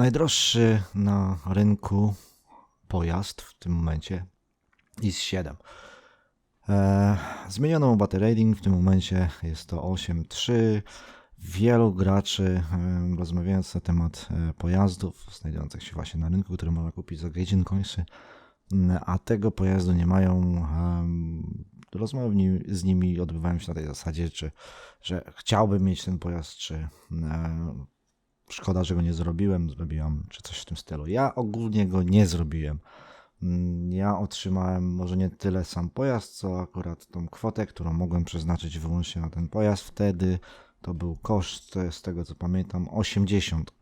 Najdroższy na rynku pojazd w tym momencie IS-7. E, zmieniono battery rating, w tym momencie jest to 8.3. Wielu graczy, e, rozmawiając na temat e, pojazdów znajdujących się właśnie na rynku, które można kupić za Coinsy, m, a tego pojazdu nie mają, rozmowy z nimi odbywają się na tej zasadzie, czy, że chciałbym mieć ten pojazd, czy szkoda, że go nie zrobiłem, zrobiłam, czy coś w tym stylu. Ja ogólnie go nie zrobiłem. Mm, Ja otrzymałem może nie tyle sam pojazd, co akurat tą kwotę, którą mogłem przeznaczyć wyłącznie na ten pojazd. Wtedy to był koszt, e, z tego co pamiętam, 80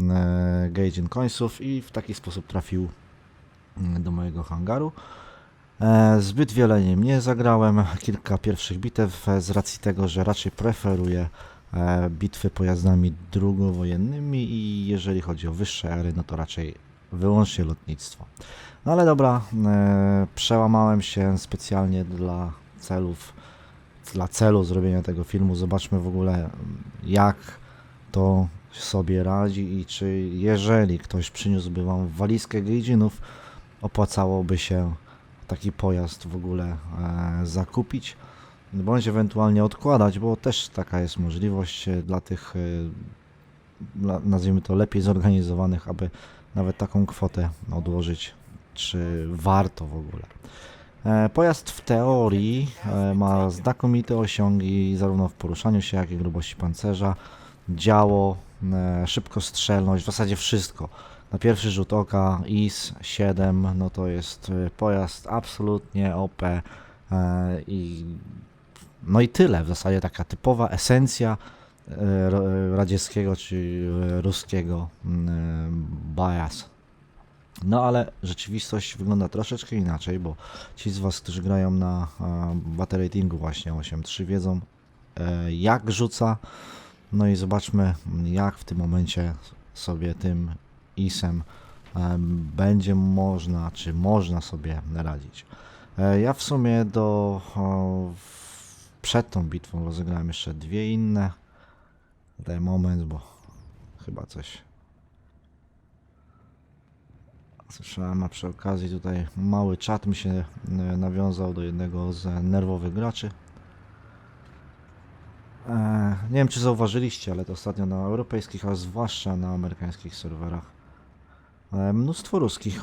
e, Gaijin Coinsów i w taki sposób trafił mm, do mojego hangaru. E, Zbyt wiele nim nie zagrałem. Kilka pierwszych bitew e, z racji tego, że raczej preferuję e, bitwy pojazdami drugowojennymi i jeżeli chodzi o wyższe ery, no to raczej wyłącznie lotnictwo. No ale dobra, e, przełamałem się specjalnie dla celów, dla celu zrobienia tego filmu. Zobaczmy w ogóle jak to sobie radzi i czy jeżeli ktoś przyniósłby wam walizkę Gaijinów, opłacałoby się taki pojazd w ogóle e, zakupić, bądź ewentualnie odkładać, bo też taka jest możliwość e, dla tych, e, nazwijmy to lepiej zorganizowanych, aby nawet taką kwotę odłożyć, czy warto w ogóle. E, Pojazd w teorii ma znakomite osiągi zarówno w poruszaniu się, jak i grubości pancerza, działo, szybkostrzelność, w zasadzie wszystko. Na pierwszy rzut oka IS-7 no to jest pojazd absolutnie OP i no i tyle, w zasadzie taka typowa esencja e, radzieckiego czy e, ruskiego mm, bias. No ale rzeczywistość wygląda troszeczkę inaczej, bo ci z Was, którzy grają na e, battle ratingu właśnie 8.3 wiedzą e, jak rzuca. No i zobaczmy jak w tym momencie sobie tym ISem e, będzie można, czy można sobie radzić. E, Ja w sumie do przed tą bitwą rozegrałem jeszcze dwie inne. Daj moment, bo chyba coś słyszałem, a przy okazji tutaj mały czat mi się e, nawiązał do jednego z nerwowych graczy. E, nie wiem, czy zauważyliście, ale to ostatnio na europejskich, a zwłaszcza na amerykańskich serwerach e, mnóstwo ruskich.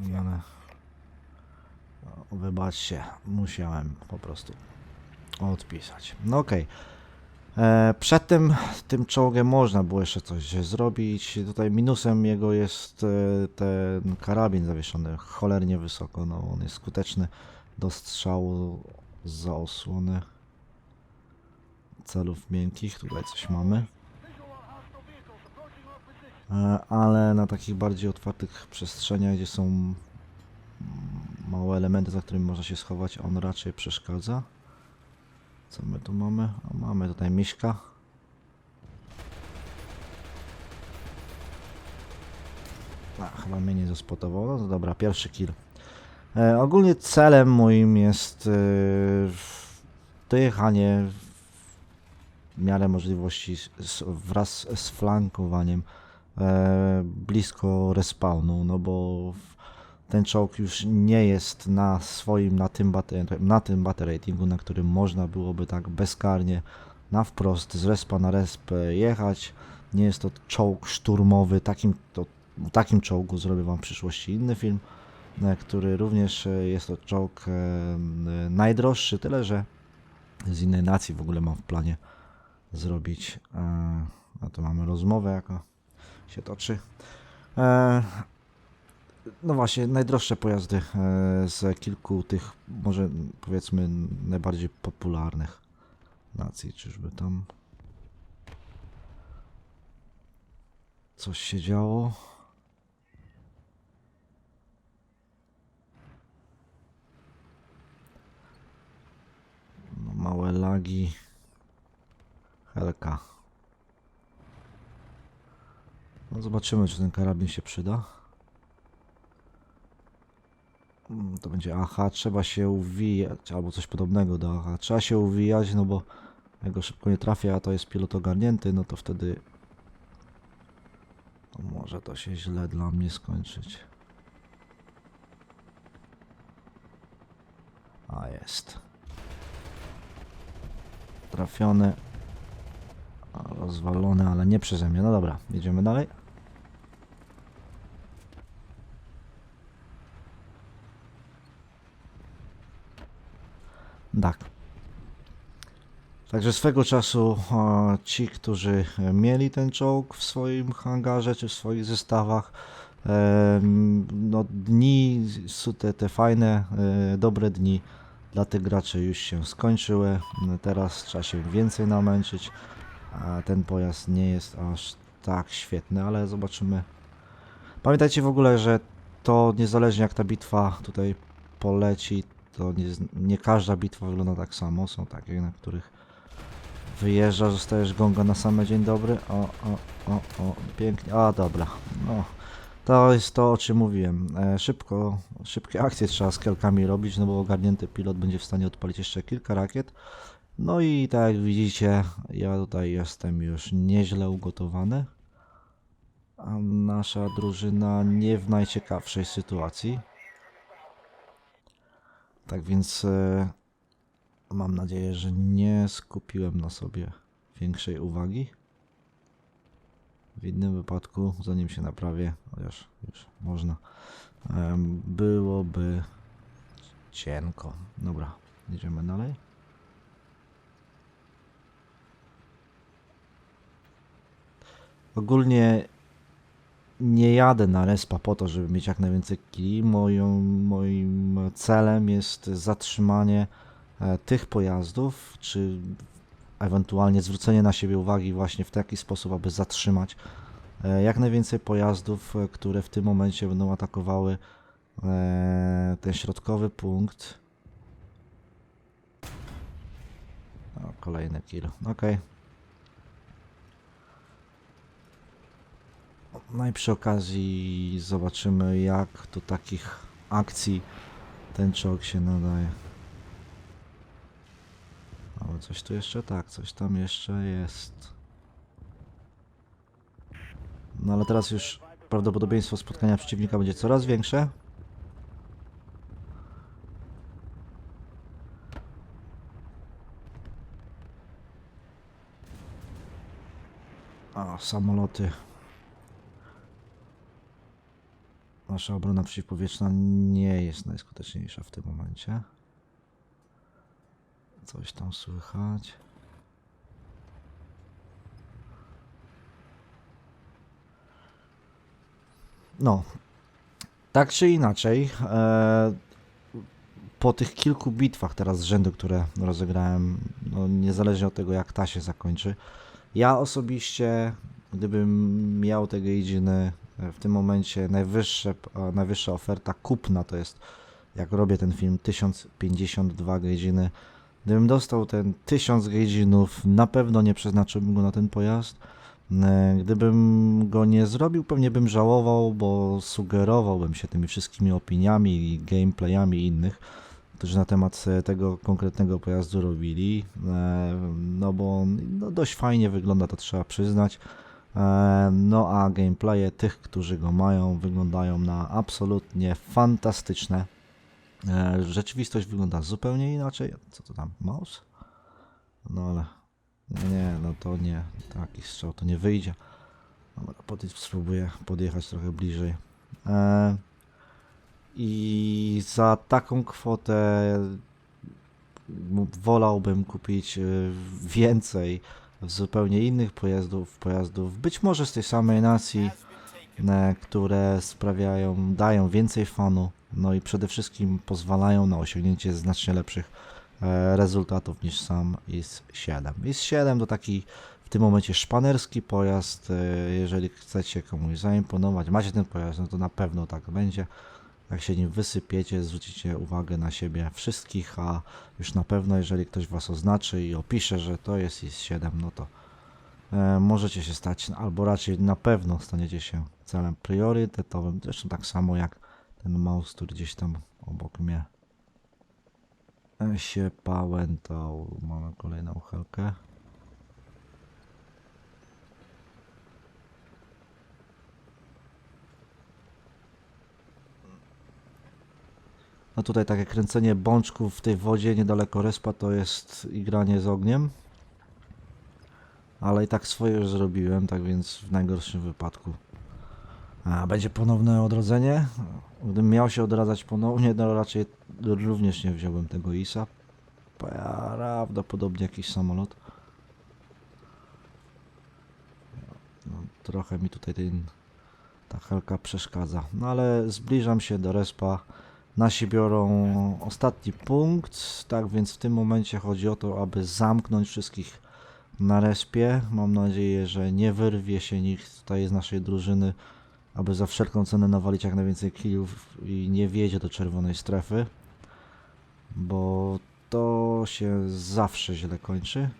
No, Ale wybaczcie, musiałem po prostu odpisać. No okej. E, Przed tym, tym czołgiem można było jeszcze coś zrobić. Tutaj minusem jego jest e, ten karabin zawieszony cholernie wysoko. No, on jest skuteczny do strzału za osłony celów miękkich. Tutaj coś mamy. E, Ale na takich bardziej otwartych przestrzeniach, gdzie są małe elementy, za którymi można się schować, on raczej przeszkadza. Co my tu mamy? O, mamy tutaj miśka. A, chyba mnie nie zaspotowało. No to dobra, pierwszy kill. E, ogólnie celem moim jest e, dojechanie w miarę możliwości z, wraz z flankowaniem e, blisko respawnu, no bo ten czołg już nie jest na swoim, na tym, na tym battle ratingu, na którym można byłoby tak bezkarnie na wprost z respa na resp jechać. Nie jest to czołg szturmowy, takim, to, takim czołgu zrobię Wam w przyszłości inny film, e, który również e, jest to czołg e, najdroższy, tyle że z innej nacji w ogóle mam w planie zrobić. A to mamy rozmowę, jaka się toczy. No właśnie, najdroższe pojazdy e, z kilku tych, może powiedzmy, najbardziej popularnych nacji. Czyżby tam coś się działo? No, małe lagi. Helka. No zobaczymy, czy ten karabin się przyda. To będzie aha, trzeba się uwijać, albo coś podobnego do aha. Trzeba się uwijać, no bo jak go szybko nie trafia, a to jest pilot ogarnięty, no to wtedy To może to się źle dla mnie skończyć. A jest. Trafiony. A, Rozwalony, ale nie przeze mnie. No dobra, jedziemy dalej. Tak. Także swego czasu e, ci, którzy mieli ten czołg w swoim hangarze czy w swoich zestawach, e, no dni, te, te fajne, e, dobre dni dla tych graczy już się skończyły. Teraz trzeba się więcej namęczyć, a ten pojazd nie jest aż tak świetny, ale zobaczymy. Pamiętajcie w ogóle, że to niezależnie jak ta bitwa tutaj poleci, to nie, nie każda bitwa wygląda tak samo. Są takie, na których wyjeżdżasz, dostajesz gonga na same dzień dobry. O, o, o, o, pięknie. A, dobra. No, to jest to, o czym mówiłem. E, szybko, szybkie akcje trzeba z kelkami robić, no bo ogarnięty pilot będzie w stanie odpalić jeszcze kilka rakiet. No i tak jak widzicie, ja tutaj jestem już nieźle ugotowany. A nasza drużyna nie w najciekawszej sytuacji. Tak więc e, mam nadzieję, że nie skupiłem na sobie większej uwagi. W innym wypadku, zanim się naprawię, chociaż już można, byłoby cienko. Dobra, jedziemy dalej. Ogólnie nie jadę na respa po to, żeby mieć jak najwięcej kili. Moim celem jest zatrzymanie tych pojazdów, czy ewentualnie zwrócenie na siebie uwagi właśnie w taki sposób, aby zatrzymać e, jak najwięcej pojazdów, e, które w tym momencie będą atakowały e, ten środkowy punkt. O, kolejny kill. Okej. No i przy okazji zobaczymy, jak do takich akcji ten czołg się nadaje. Coś tu jeszcze? Tak, coś tam jeszcze jest. No ale teraz już prawdopodobieństwo spotkania przeciwnika będzie coraz większe. A, samoloty. Nasza obrona przeciwpowietrzna nie jest najskuteczniejsza w tym momencie. Coś tam słychać. No, tak czy inaczej, e, po tych kilku bitwach teraz z rzędu, które rozegrałem, no, niezależnie od tego jak ta się zakończy, ja osobiście, gdybym miał te gejdziny e, w tym momencie najwyższe, a najwyższa oferta kupna to jest, jak robię ten film, 1052 gejdziny. Gdybym dostał ten 1000 gejdzinów, na pewno nie przeznaczyłbym go na ten pojazd. E, Gdybym go nie zrobił, pewnie bym żałował, bo sugerowałbym się tymi wszystkimi opiniami i gameplayami innych, którzy na temat e, tego konkretnego pojazdu robili. E, No bo no, dość fajnie wygląda, to trzeba przyznać. No a gameplaye tych, którzy go mają, wyglądają na absolutnie fantastyczne. E, Rzeczywistość wygląda zupełnie inaczej. Co to tam? Mouse? No ale nie, no to nie. Taki strzał to nie wyjdzie. Dobra, pod, spróbuję podjechać trochę bliżej. E, I za taką kwotę wolałbym kupić e, więcej zupełnie innych pojazdów, pojazdów być może z tej samej nacji, które sprawiają, dają więcej fanu, no i przede wszystkim pozwalają na osiągnięcie znacznie lepszych e, rezultatów niż sam IS-7. IS-7 to taki w tym momencie szpanerski pojazd, e, jeżeli chcecie komuś zaimponować, macie ten pojazd, no to na pewno tak będzie. Jak się nim wysypiecie, zwrócicie uwagę na siebie wszystkich, a już na pewno jeżeli ktoś was oznaczy i opisze, że to jest IS-7, no to E, możecie się stać, albo raczej na pewno staniecie się celem priorytetowym. Zresztą tak samo jak ten mouse, który gdzieś tam obok mnie się pałętał. Mamy kolejną helkę. No tutaj takie kręcenie bączków w tej wodzie niedaleko respa to jest igranie z ogniem. Ale i tak swoje już zrobiłem, tak więc w najgorszym wypadku. A będzie ponowne odrodzenie? Gdybym miał się odradzać ponownie, to raczej również nie wziąłbym tego ISA. Prawdopodobnie jakiś samolot. No, trochę mi tutaj ten, ta helka przeszkadza. No ale zbliżam się do respa. Nasi biorą ostatni punkt, tak więc w tym momencie chodzi o to, aby zamknąć wszystkich na respie. Mam nadzieję, że nie wyrwie się nikt tutaj z naszej drużyny, aby za wszelką cenę nawalić jak najwięcej killów i nie wjedzie do czerwonej strefy, bo to się zawsze źle kończy.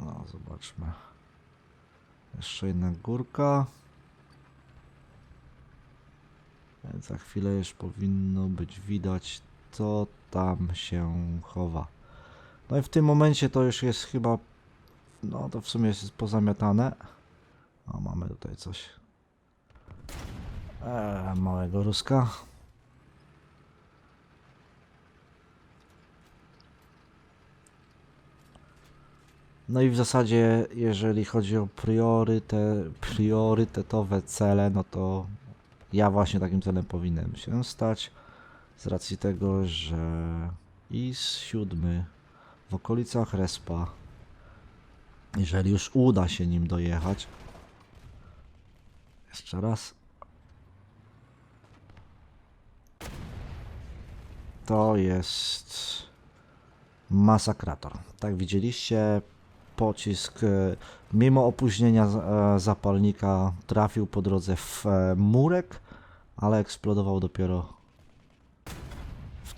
No, zobaczmy. Jeszcze jedna górka. Za chwilę już powinno być widać, co tam się chowa. No i w tym momencie to już jest chyba, no to w sumie jest pozamiatane. O, mamy tutaj coś. Eee, małego ruska. No i w zasadzie, jeżeli chodzi o prioryte, priorytetowe cele, no to ja właśnie takim celem powinienem się stać. Z racji tego, że IS 7 w okolicach Respa, jeżeli już uda się nim dojechać, jeszcze raz, to jest masakrator. Tak widzieliście, pocisk e, mimo opóźnienia e, zapalnika trafił po drodze w e, murek, ale eksplodował dopiero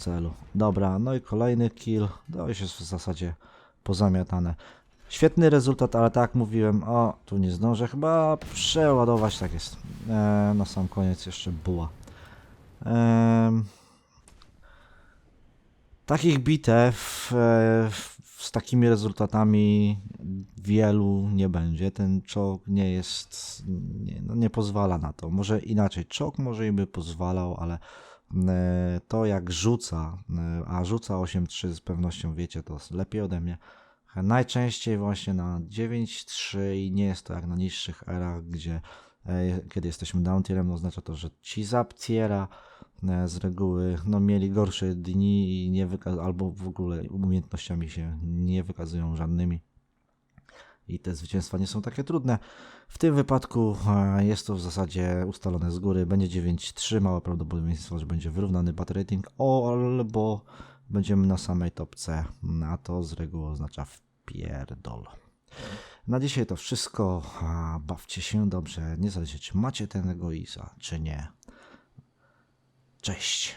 celu. Dobra, no i kolejny kill. To już jest w zasadzie pozamiatane. Świetny rezultat, ale tak mówiłem, o, tu nie zdążę chyba przeładować, tak jest. E, na sam koniec jeszcze buła. Em, takich bitew e, z takimi rezultatami wielu nie będzie. Ten czołg nie jest, nie, no nie pozwala na to. Może inaczej, czołg może i by pozwalał, ale e, to jak rzuca, e, a rzuca 8-3 z pewnością wiecie, to lepiej ode mnie. Najczęściej właśnie na 9-3 i nie jest to jak na niższych erach, gdzie e, kiedy jesteśmy down tierem, oznacza to, że ci z up tiera e, z reguły no, mieli gorsze dni i nie albo w ogóle umiejętnościami się nie wykazują żadnymi. I te zwycięstwa nie są takie trudne. W tym wypadku e, jest to w zasadzie ustalone z góry. Będzie 9-3, małe prawdopodobieństwo, że będzie wyrównany bat rating, albo będziemy na samej topce, a to z reguły oznacza wpierdol. Na dzisiaj to wszystko. A, Bawcie się dobrze, niezależnie czy macie ten egoisa, czy nie. Cześć.